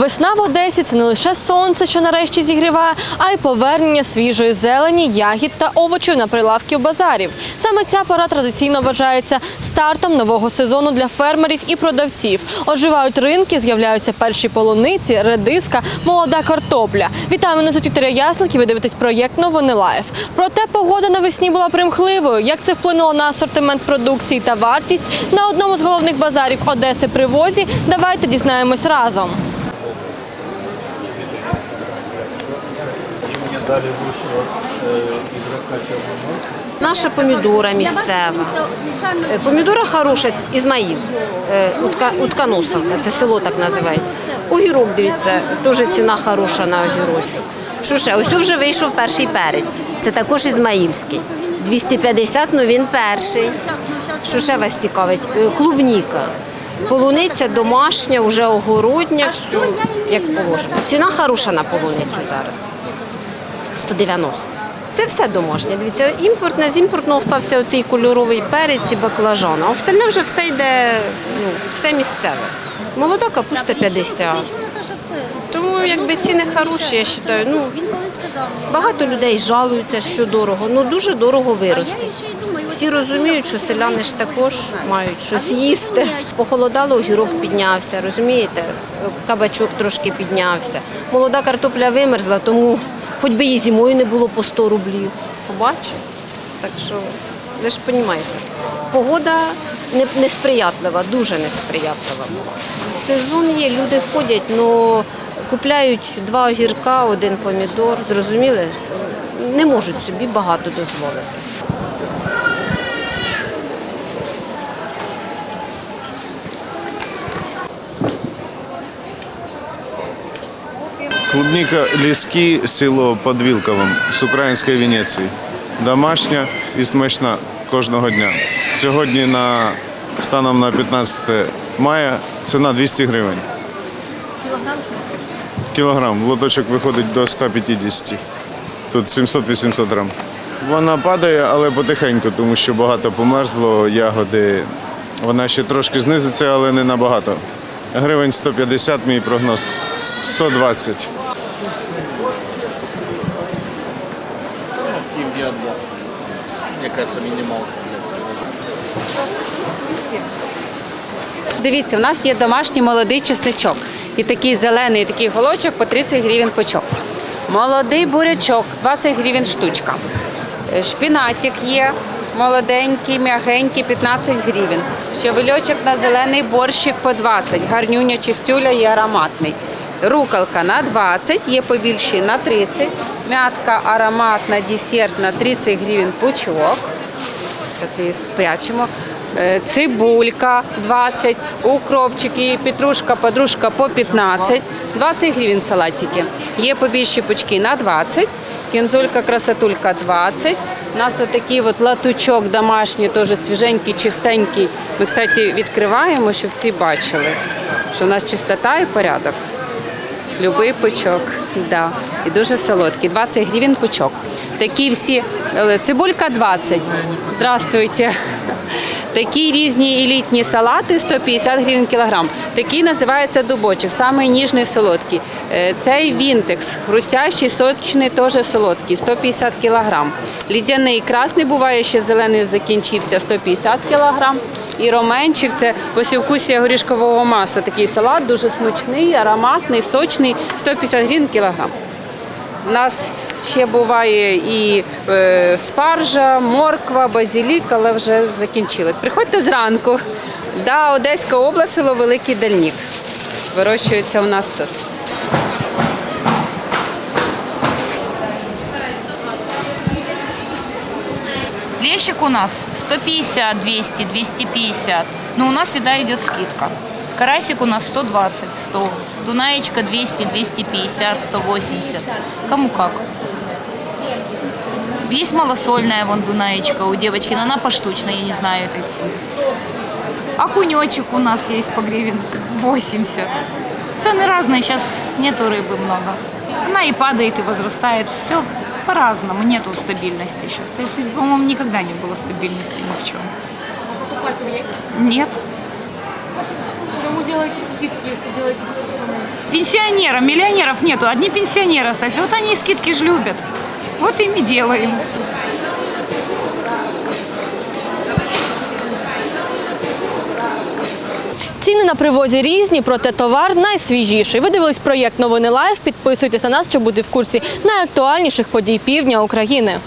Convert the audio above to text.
Весна в Одесі це не лише сонце, що нарешті зігріває, а й повернення свіжої зелені, ягід та овочів на прилавків базарів. Саме ця пора традиційно вважається стартом нового сезону для фермерів і продавців. Оживають ринки, з'являються перші полуниці, редиска, молода картопля. Мене звуть Вікторія Ясник і ви дивитесь проєкт Новини Лайф. Проте погода навесні була примхливою. Як це вплинуло на асортимент продукції та вартість на одному з головних базарів Одеси Привозі, давайте дізнаємось разом. Наша помідора місцева. Е, Помідора хороша, ц- Ізмаїл, е, Утка, Утканосовка, це село так називається. Огірок, дивіться, теж ціна хороша на огірочок. Що ще? Ось вже вийшов перший перець. Це також Ізмаїльський. 250, ну він перший. Що ще вас цікавить? Е, Клубніка. Полуниця домашня, вже огородня, як положено. Ціна хороша на полуницю зараз. 190. Це все домашнє. Дивіться, імпортне, з імпортного стався оцей кольоровий перець і баклажан. А остальне вже все йде, ну, все місцеве. Молода капуста 50. Тому якби ціни хороші, я вважаю. Ну, багато людей жалуються, що дорого. Ну дуже дорого думаю, Всі розуміють, що селяни ж також мають щось їсти. Похолодало, огірок піднявся, розумієте? Кабачок трошки піднявся. Молода картопля вимерзла, тому хоч би її зимою не було по 100 рублів. Побачу. Так що, ви ж розумієте, погода не- несприятлива, дуже несприятлива. Сезон є, люди ходять, але купляють два огірка, один помідор. Зрозуміли? Не можуть собі багато дозволити. Клубника Ліски, село під Вілковом з української Венеції. Домашня і смачна кожного дня. Сьогодні на станом на 15 мая ціна 200 гривень. Кілограм. Лоточок виходить до 150. Тут 700-800 грам. Вона падає, але потихеньку, тому що багато померзло, ягоди. Вона ще трошки знизиться, але не набагато. Гривень 150, мій прогноз 120. Якась мінімалка. Дивіться, у нас є домашній молодий чесничок. І такий зелений, такий голочок по 30 гривень пучок. Молодий бурячок 20 гривень штучка. Е, Шпінатик є, молоденький, м'ягенький, 15 гривень. Щавельочок на зелений борщик по 20. Гарнюня чистюля і ароматний. Руколка на 20, є побільші на 30. М'ятка ароматна, десертна 30 гривень пучок. Зараз її спрячемо. Е, Цибулька 20, укропчики, петрушка, подружка по 15, 20 гривень салатики. Є побільші пучки на 20, кінзулька, красотулька 20. У нас отакий от латучок домашній, теж свіженький, чистенький. Ми, кстати, відкриваємо, щоб всі бачили, що у нас чистота і порядок. Любий пучок, да. І дуже солодкий. 20 гривень пучок. Такі всі цибулька 20. Здравствуйте. Такі різні елітні салати 150 гривень кілограм. Такий називається дубочок, самий ніжний солодкий. Е, Цей вінтекс, хрустящий, сочний, теж солодкий, 150 кілограм. Лідяний красний буває, ще зелений закінчився 150 кілограм. І роменчик це посівкусія горішкового маса. Такий салат дуже смачний, ароматний, сочний, 150 гривень кілограм. У нас ще буває і е, спаржа, морква, базилік, але вже закінчилось. Приходьте зранку. Да, Одеська область, село Великий Дальнік. Вирощується у нас тут. Лещик у нас 150, 200, 250. Но у нас всегда идет скидка. Карасик у нас 120, 100. Дунаечка 200, 250, 180. Кому как. Есть малосольная вон дунаечка у девочки, но она поштучно, я не знаю этой. Окунечек у нас есть по гривен 80. Цены разные, сейчас нету рыбы много. Она и падает, и возрастает. Все по-разному, нету стабильности сейчас. Если, по-моему, никогда не было стабильности ни в чем. Нет. Кому делаете скидки, если делаете скидки? Пенсионерам, миллионеров нету, одни пенсионеры остались. Вот они и скидки ж любят. Вот им и делаем. Ціни на привозі різні, проте товар найсвіжіший. Ви дивились проєкт Новини Лайф. Підписуйтесь на нас, щоб бути в курсі найактуальніших подій півдня України.